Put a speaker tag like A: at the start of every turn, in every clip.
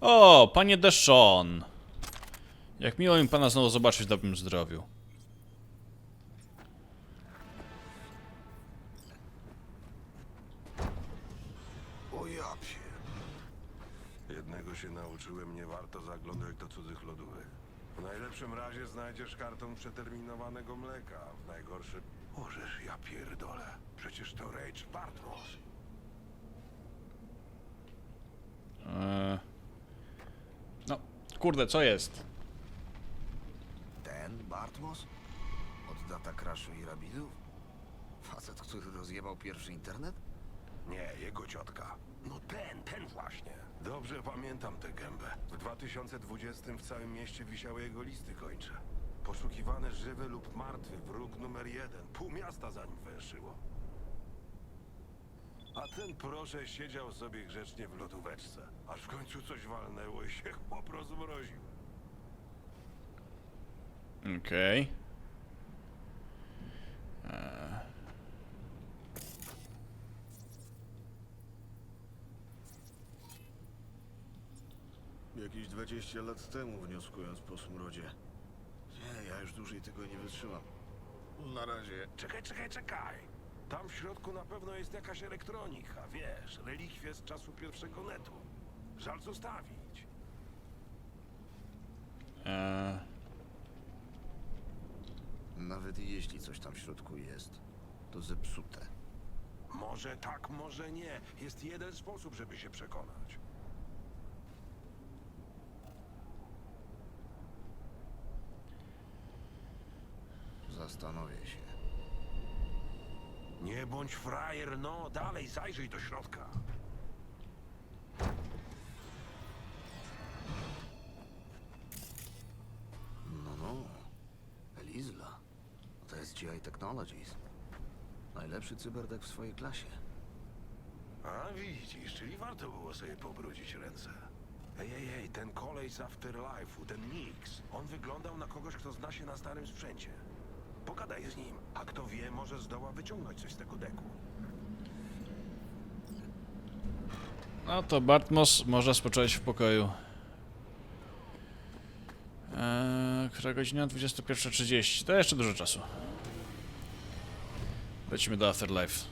A: O, panie Deszon. Jak miło mi pana znowu zobaczyć w dobrym zdrowiu.
B: O ja. Jednego się nauczyłem, nie warto zaglądać do cudzych lodówek. W najlepszym razie znajdziesz karton przeterminowanego mleka, w najgorszym... Możesz ja pierdolę. Przecież to Rage Bartmos.
A: Eee... Kurde, co jest?
C: Ten Bartmos? Od data crashu i rabidów? Facet, który rozjebał pierwszy internet?
B: Nie, jego ciotka. No ten, ten właśnie. Dobrze pamiętam tę gębę. W 2020 w całym mieście wisiały jego listy kończe. Poszukiwany żywy lub martwy, wróg numer jeden. Pół miasta za nim węszyło. A ten proszę siedział sobie grzecznie w lodóweczce. Aż w końcu coś walnęło i się chłop rozmroził.
A: Okej.
D: Jakieś 20 lat temu wnioskując po smrodzie. Nie, ja już dłużej tego nie wytrzymam. Na razie.
B: Czekaj, czekaj, czekaj. Tam w środku na pewno jest jakaś elektronika, wiesz, relikwie z czasu pierwszego netu. Żal zostawić.
A: Eee...
C: Nawet jeśli coś tam w środku jest, to zepsute.
B: Może tak, może nie. Jest jeden sposób, żeby się przekonać.
C: Zastanowię się.
B: Nie bądź frajer, no dalej, zajrzyj do środka.
C: No, no. Elizla. To jest GI Technologies. Najlepszy cyberdek w swojej klasie.
B: A widzisz, czyli warto było sobie pobrudzić ręce. Ej, ej, ej, ten kolej z Afterlife'u, ten Nix, on wyglądał na kogoś, kto zna się na starym sprzęcie. Pogadaj z nim, a kto wie, może zdoła wyciągnąć coś z tego deku.
A: No to Bartmos może spocząć w pokoju. Eee, która godzina? 21.30. To jeszcze dużo czasu. Lecimy do Afterlife.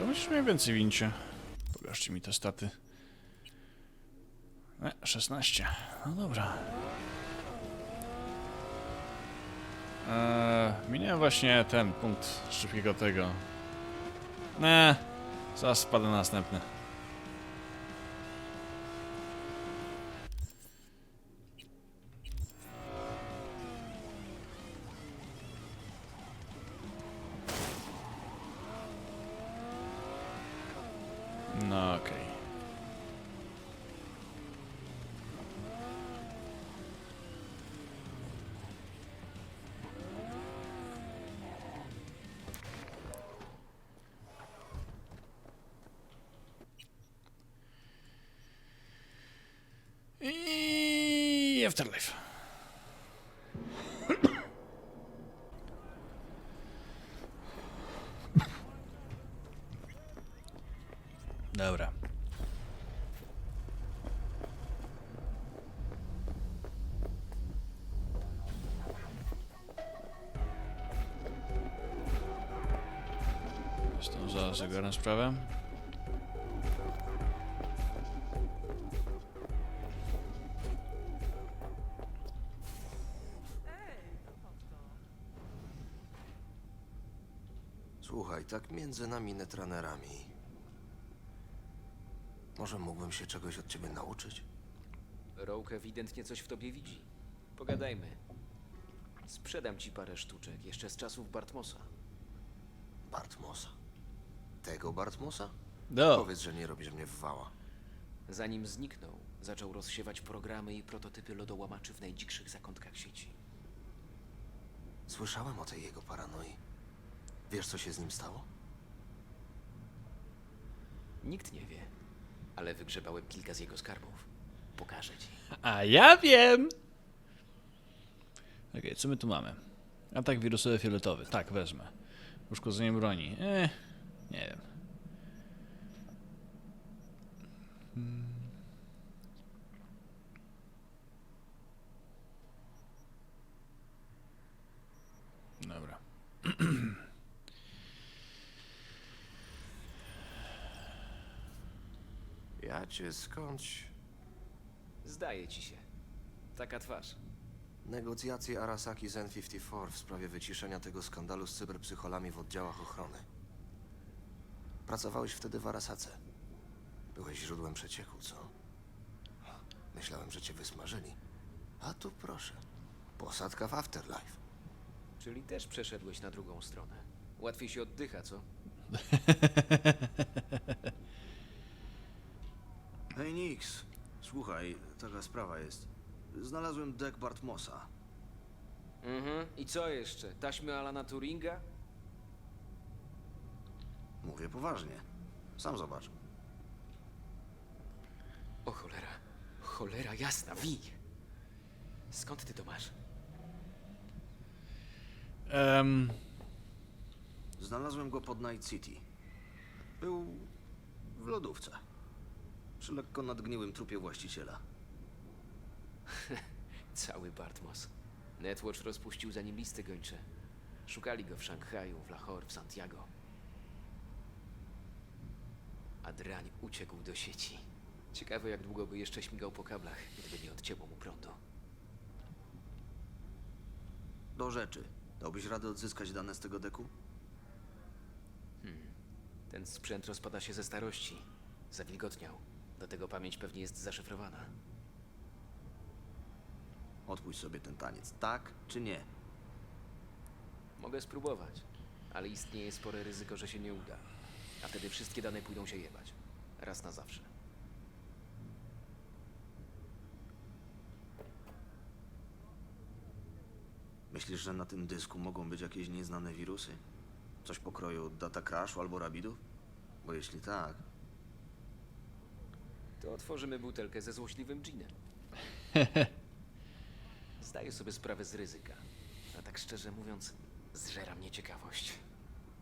A: To myślisz mniej więcej wincie. Pokażcie mi te staty. E, 16. No dobra. Eee, właśnie ten punkt szybkiego tego. Ne, zaraz spada na następny. Afterlife. Dobra. Zresztą zaraz zagarnę sprawę.
C: Tak między nami netranerami. Może mógłbym się czegoś od ciebie nauczyć?
E: Rogue ewidentnie coś w tobie widzi. Pogadajmy. Sprzedam ci parę sztuczek, jeszcze z czasów Bartmosa.
C: Bartmosa. Tego Bartmosa?
A: Do.
C: Powiedz, że nie robisz mnie w wała.
E: Zanim zniknął, zaczął rozsiewać programy i prototypy lodołamaczy w najdzikszych zakątkach sieci.
C: Słyszałem o tej jego paranoi. Wiesz, co się z nim stało?
E: Nikt nie wie, ale wygrzebałem kilka z jego skarbów. Pokażę ci.
A: A ja wiem! Okej, co my tu mamy? Atak wirusowy fioletowy. Tak, wezmę. Uszkodzenie broni. Eh, nie wiem. Hmm. Dobra.
C: Ja cię skądś...
E: Zdaje ci się. Taka twarz.
C: Negocjacje Arasaki z N54 w sprawie wyciszenia tego skandalu z cyberpsycholami w oddziałach ochrony. Pracowałeś wtedy w Arasace. Byłeś źródłem przecieku, co? Myślałem, że cię wysmażyli. A tu proszę. Posadka w Afterlife.
E: Czyli też przeszedłeś na drugą stronę. Łatwiej się oddycha, co?
D: Hej, Nix. Słuchaj, taka sprawa jest. Znalazłem dek Bartmosa.
E: Mhm. I co jeszcze? Taśmy Alana Turinga?
D: Mówię poważnie. Sam zobacz.
E: O cholera. Cholera jasna, wij! Skąd ty to masz?
A: Em,
D: Znalazłem go pod Night City. Był w lodówce. Przy lekko nadgniłym trupie właściciela.
E: Cały Bartmos. Netwatch rozpuścił za nim listy gończe. Szukali go w Szanghaju, w Lahore, w Santiago. A drań uciekł do sieci. Ciekawe, jak długo by jeszcze śmigał po kablach, gdyby nie odcięło mu prądu.
D: Do rzeczy. Dałbyś radę odzyskać dane z tego deku?
E: Ten sprzęt rozpada się ze starości. Zawilgotniał. Do tego pamięć pewnie jest zaszyfrowana.
D: Odpuść sobie ten taniec, tak czy nie?
E: Mogę spróbować, ale istnieje spore ryzyko, że się nie uda. A wtedy wszystkie dane pójdą się jebać. Raz na zawsze.
D: Myślisz, że na tym dysku mogą być jakieś nieznane wirusy? Coś pokroju data crashu albo rabidów? Bo jeśli tak,
E: To otworzymy butelkę ze złośliwym ginem. Zdaję sobie sprawę z ryzyka. A tak szczerze mówiąc, zżera mnie ciekawość.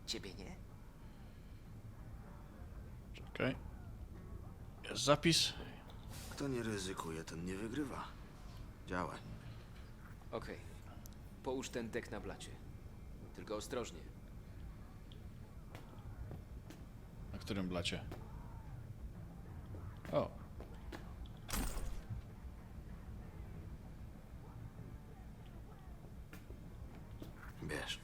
E: Ciebie nie?
A: Okej. Jest zapis.
D: kto nie ryzykuje, ten nie wygrywa. Działaj.
E: Okej. Połóż ten dek na blacie. Tylko ostrożnie.
A: Na którym blacie? O.
D: Bierz.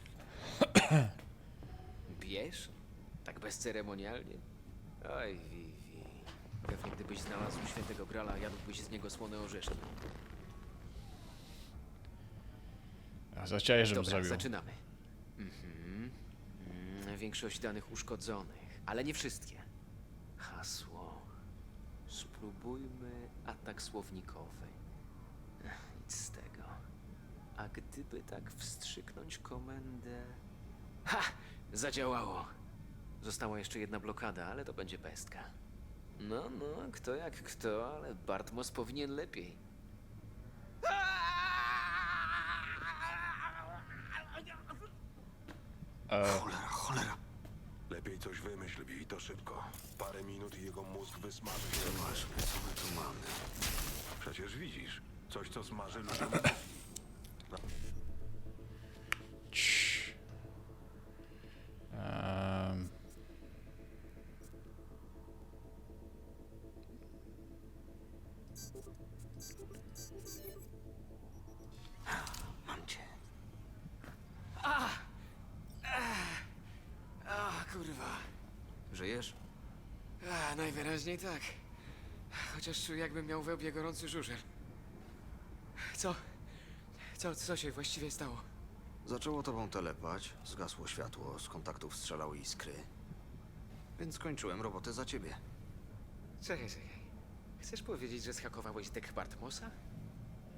E: Bierz? Tak bezceremonialnie? Oj, Vivi. Pewnie gdybyś znalazł świętego grala, jadłbyś z niego słone orzeszki.
A: A Zaciąłeś, żebym
E: Dobra,
A: zrobił.
E: zaczynamy. Mhm. Mm, Większość danych uszkodzonych, ale nie wszystkie. Hasło. Spróbujmy atak słownikowy. Ech, Nic z tego. A gdyby tak wstrzyknąć komendę... Ha! Zadziałało. Została jeszcze jedna blokada, ale to będzie pestka. No, no, kto jak kto, ale Bartmos powinien lepiej.
A: E,
D: Cholera, cholera.
B: Lepiej coś wymyśl i to szybko. Parę minut i jego mózg wysmaży się.
D: Zobaczmy, co my tu mamy.
B: Przecież widzisz. Coś, co smaży ludziom mózgi.
A: cii. Em,
D: Mam cię.
E: A, kurwa.
C: Żyjesz?
E: A, najwyraźniej tak. Chociaż czuję, jakbym miał we łbie gorący żużel. Co? Co, co się właściwie stało?
D: Zaczęło tobą telepać, zgasło światło, z kontaktów strzelały iskry. Więc skończyłem robotę za ciebie.
E: Czekaj, czekaj. Chcesz powiedzieć, że schakowałeś dek Bartmosa?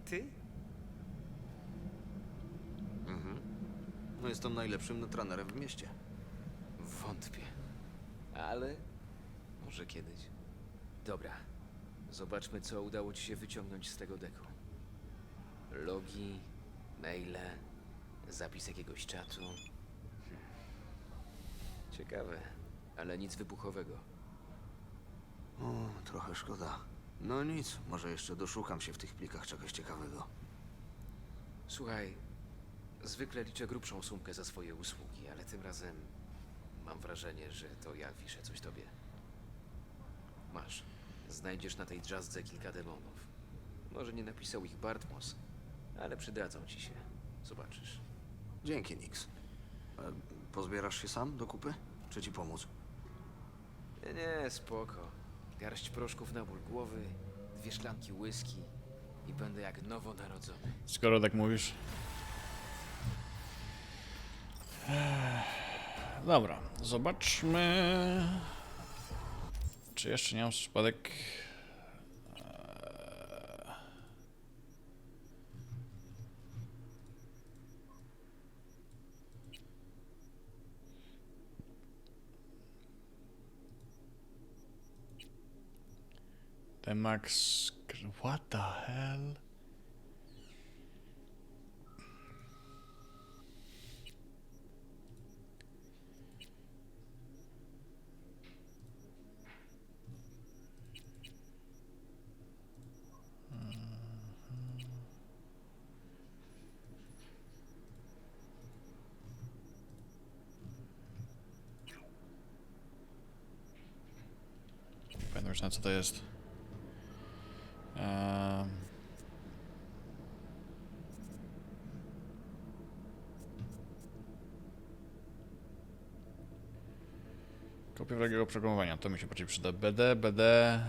E: Ty?
D: No jestem najlepszym netranerem w mieście.
E: Wątpię. Ale może kiedyś. Dobra. Zobaczmy, co udało ci się wyciągnąć z tego deku. Logi, maile, zapis jakiegoś czatu. Ciekawe, ale nic wybuchowego.
D: O, trochę szkoda. No nic, może jeszcze doszukam się w tych plikach czegoś ciekawego.
E: Słuchaj, zwykle liczę grubszą sumkę za swoje usługi, ale tym razem mam wrażenie, że to ja wiszę coś tobie. Masz. Znajdziesz na tej dżazdze kilka demonów. Może nie napisał ich Bartmos, ale przydadzą ci się. Zobaczysz.
D: Dzięki, Nix. E, Pozbierasz się sam do kupy? Czy ci pomóc?
E: Nie, nie, spoko. Garść proszków na ból głowy, dwie szklanki whisky i będę jak nowonarodzony.
A: Skoro tak mówisz. Dobra, zobaczmy. Czy jeszcze nie mam przypadek. Eee. The max. What the hell? Pamiętam już na co to jest. Ehm. Kopia wrogiego oprogramowania, to mi się bardziej przyda. BD, BD,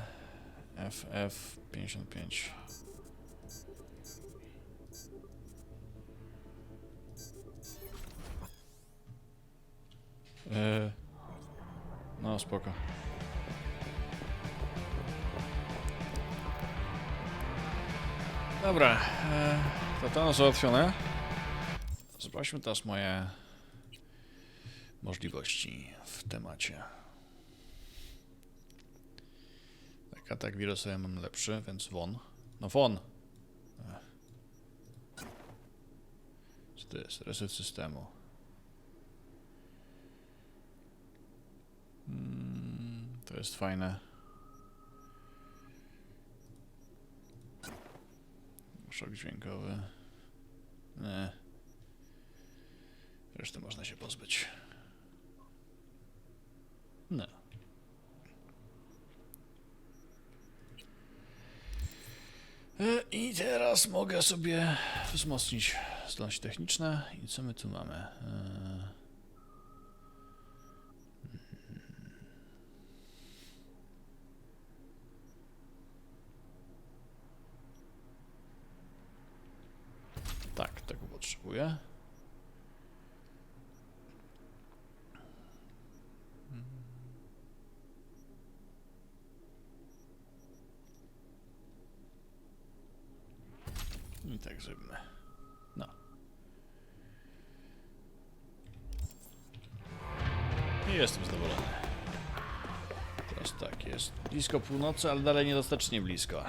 A: FF 55. Eee, no spoko. Dobra, e, to to załatwione. Zobaczmy teraz moje możliwości w temacie. Tak, atak wirusowy mam lepszy, więc won. No won! E. Co to jest? Reset systemu. Mm, to jest fajne. Szok dźwiękowy. Nie. Reszty można się pozbyć. No. I teraz mogę sobie wzmocnić zdolności techniczne. I co my tu mamy? E, Tak, potrzebuję. I tak zrobimy. No. I jestem zadowolony. Teraz tak, jest blisko północy, ale dalej niedostatecznie blisko.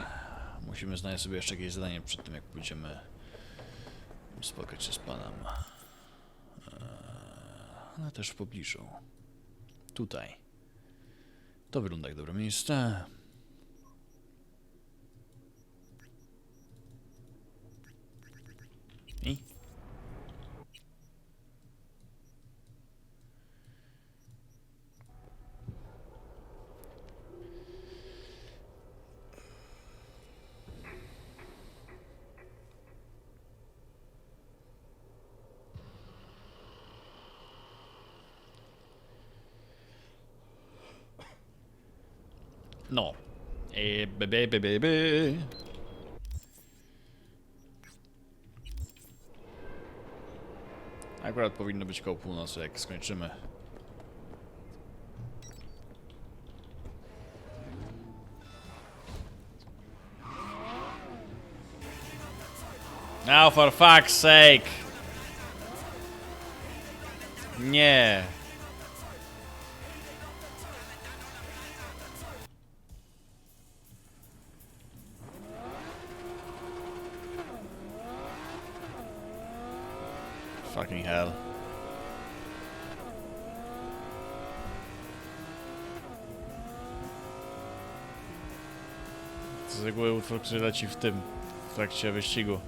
A: Musimy znaleźć sobie jeszcze jakieś zadanie przed tym, jak pójdziemy spotkać się z panem. Eee, ale też w pobliżu. Tutaj. To wygląda jak dobre miejsce. No. E, be, be, be, be, be. Akurat powinno być koło północy, jak skończymy. Now for fuck's sake! Nie! Fucking hell. To zwykły utwór, który leci w tym, w trakcie wyścigu.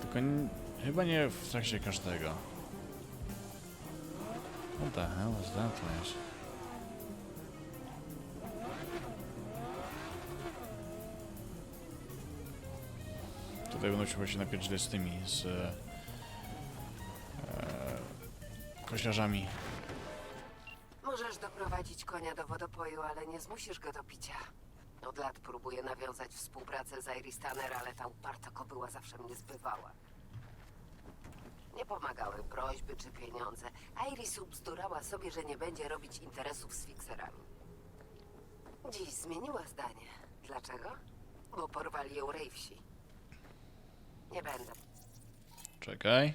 A: Tylko n- chyba nie w trakcie każdego. What the hell is that place? Tutaj będą się właśnie napierdzielać z tymi, z... E, e, koślarzami.
F: Możesz doprowadzić konia do wodopoju, ale nie zmusisz go do picia. Od lat próbuję nawiązać współpracę z Iris Tanner, ale ta uparta kobyła zawsze mnie zbywała. Nie pomagały prośby czy pieniądze. Iris ubzdurała sobie, że nie będzie robić interesów z fikserami. Dziś zmieniła zdanie. Dlaczego? Bo porwali ją Rejwsi. Nie będę
A: Czekaj.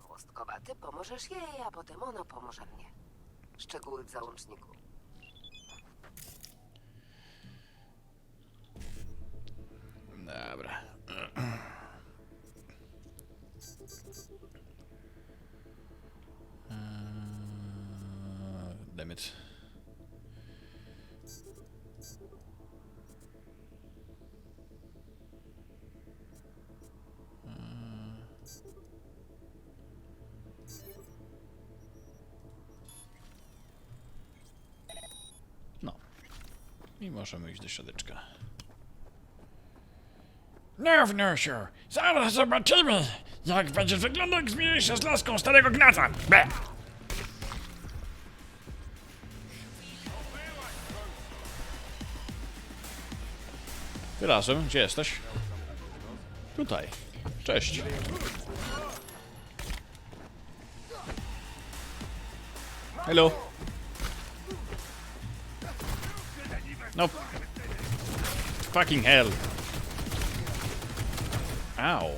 F: chłostkowa. Ty pomożesz jej, a potem ona pomoże mnie. Szczegóły w załączniku.
A: Dobra. Eee, Damn it. I możemy iść do środeczka.
G: No, wnusiu, zaraz zobaczymy, jak będziesz wyglądał, jak zmienisz się z laską starego gnata. Ble.
A: Ty razem, gdzie jesteś? Tutaj. Cześć. Hello. No. Fucking hell. Ow.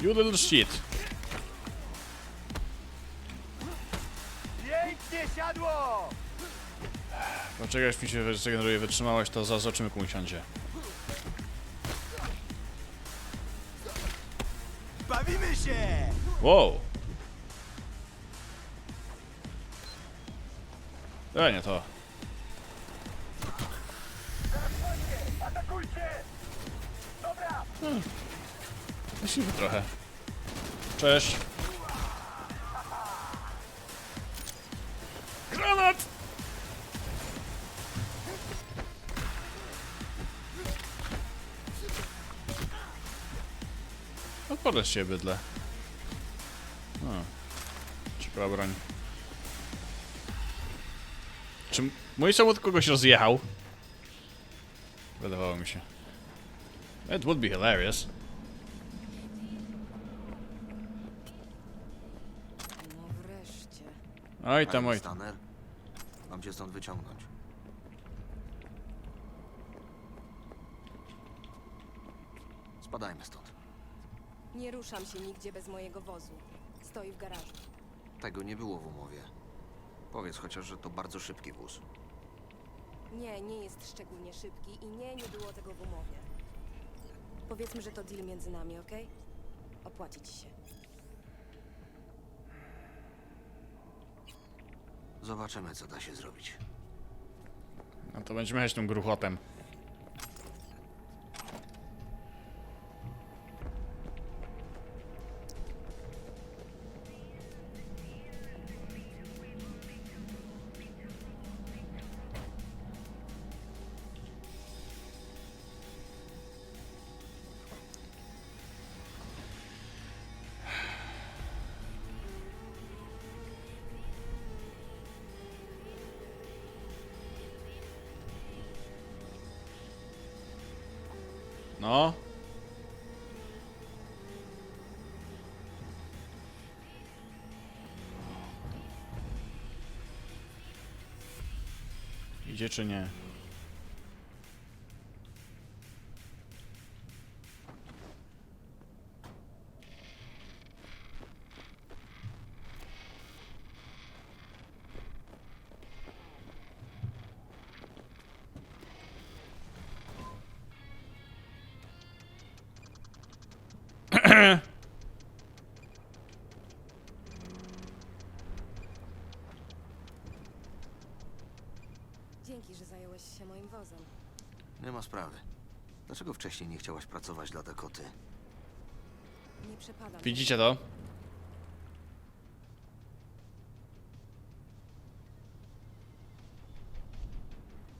A: You little shit. Poczekaj, aż mi się zregeneruje wytrzymałość, to za zobaczymy, komu siądzie.
H: Bawimy się!
A: Wow! To nie to. Hmm. Myślimy trochę. Cześć.
G: Granat!
A: Odpalę się bydle. O. Ciekawa broń. Czy mój samochód kogoś rozjechał? Wydawało mi się. It would be hilarious.
F: No wreszcie.
A: Oj tam, oj
D: Iris
A: tam.
D: Tanner, mam cię stąd wyciągnąć. Spadajmy stąd.
I: Nie ruszam się nigdzie bez mojego wozu. Stoi w garażu.
D: Tego nie było w umowie. Powiedz chociaż, że to bardzo szybki wóz.
I: Nie, nie jest szczególnie szybki i nie, nie było tego w umowie. Powiedzmy, że to deal między nami, okej? Opłaci ci się.
D: Zobaczymy, co da się zrobić.
A: No to będziemy jechać tym gruchotem. No. Idzie czy nie?
I: Dzięki, że zająłeś się moim wozem.
D: Nie ma sprawy. Dlaczego wcześniej nie chciałaś pracować dla Dakoty?
I: Nie przepadam.
A: Widzicie to?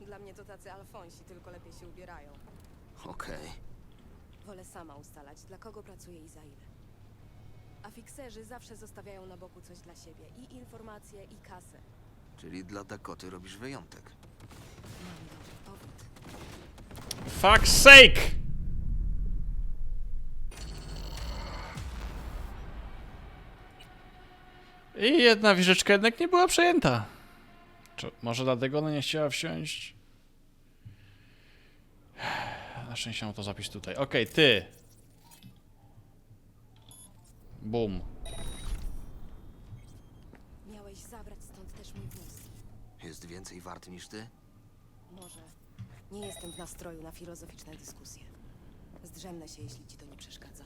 I: Dla mnie to tacy alfonsi, tylko lepiej się ubierają.
D: Okej.
I: Wolę sama ustalać, dla kogo pracuję i za ile. A fikserzy zawsze zostawiają na boku coś dla siebie. I informacje, i kasę.
D: Czyli dla Dakoty robisz wyjątek.
I: Mam dobry powód.
A: Fuck's sake! I jedna wieżyczka jednak nie była przejęta. Czy może dlatego ona nie chciała wsiąść? Na szczęście mam to zapis tutaj. Okej, ty. Boom.
I: Miałeś zabrać stąd też mój wóz.
D: Jest więcej wart niż ty?
I: Może. Nie jestem w nastroju na filozoficzne dyskusje. Zdrzemnę się, jeśli ci to nie przeszkadza.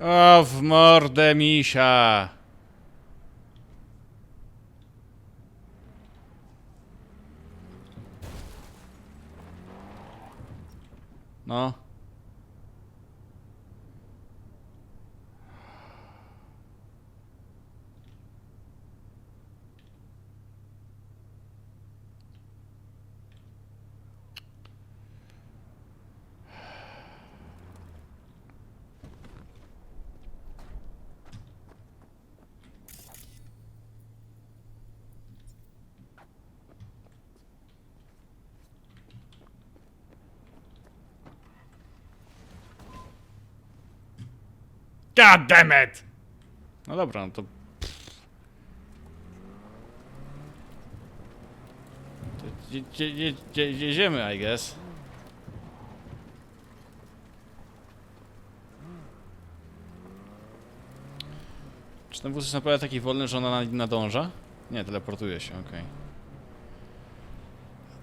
A: O, w mordę misia. No. God damn it! No dobra, no to... dzie- Jedziemy, I guess. Czy ten wóz jest naprawdę taki wolny, że ona na- nadąża? Nie, teleportuje się, okej.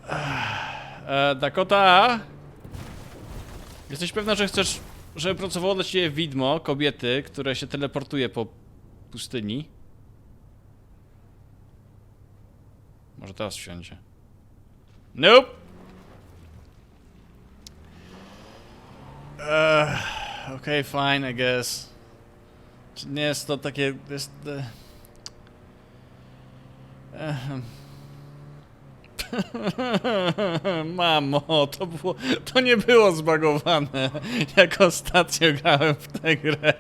A: Okay. Dakota? Jesteś pewna, że chcesz, żeby pracowało dla ciebie widmo kobiety, które się teleportuje po pustyni? Może teraz wsiądzie. Nope! Ech, Okej, fine, I guess. Czy nie jest to takie... Jest, e... Ehem. Mamo, to było, to nie było zbagowane, jak ostatnio grałem w tę grę.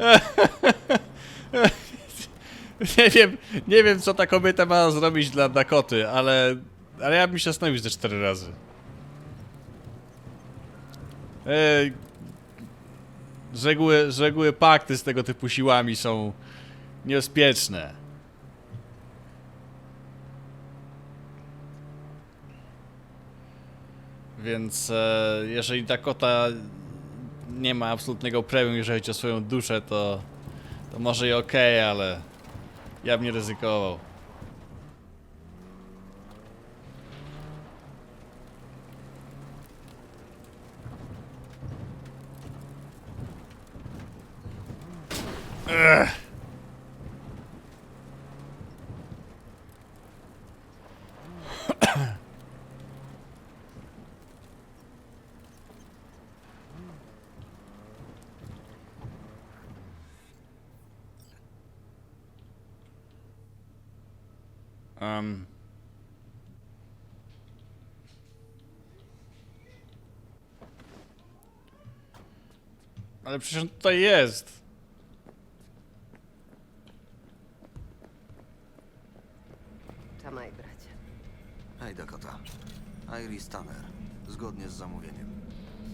A: Nie wiem, nie wiem co ta kobieta ma zrobić dla Dakoty, ale, ale ja bym się zastanowił ze cztery razy. Z reguły, z reguły pakty z tego typu siłami są niebezpieczne. Więc e, jeżeli Dakota nie ma absolutnego premium, jeżeli chodzi o swoją duszę, to, to może i okej, ale ja bym nie ryzykował. Ugh. Um, ale przecież on tutaj jest. Tamaj, bracie. Hej, Dakota.
C: Iris Tanner. Zgodnie z zamówieniem.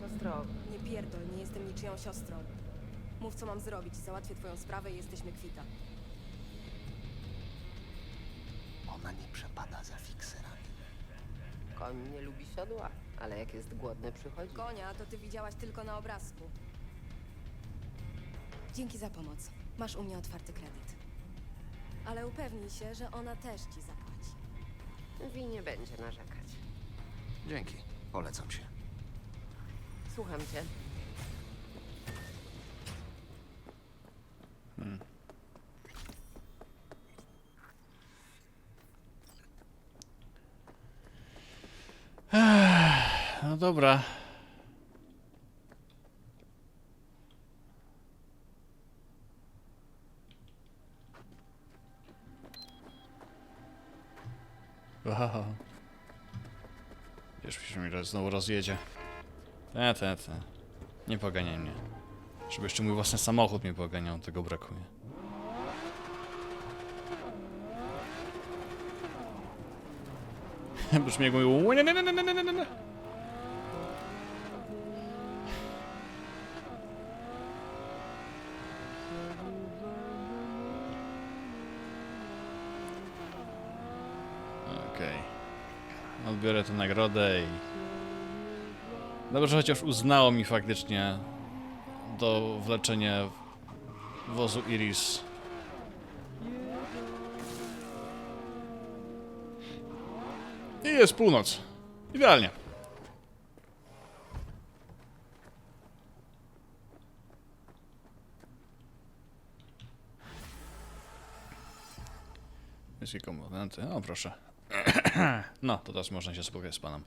F: Siostro,
I: nie pierdol, nie jestem niczyją siostrą. Mów, co mam zrobić. Załatwię twoją sprawę i jesteśmy kwita.
F: Koń nie lubi siodła, ale jak jest głodny, przychodzi.
I: Konia to ty widziałaś tylko na obrazku. Dzięki za pomoc. Masz u mnie otwarty kredyt. Ale upewnij się, że ona też ci zapłaci.
F: Wi nie będzie narzekać.
C: Dzięki, polecam się.
F: Słucham cię.
A: No dobra. Wow. Wiesz, mi roz- znowu rozjedzie. Te, te, te. Nie poganiaj mnie. Żeby jeszcze mój własny samochód mnie poganiał, tego brakuje. Brzmi jak mówił... "Nie, nie, nie, nie, nie, nie, nie, nie". Okej. Odbiorę tę nagrodę i... Dobrze, chociaż uznało mi faktycznie do wleczenia wozu Iris. I jest północ. Idealnie. Wszystkie komponenty. O, proszę. No, to teraz można się spotkać z panem.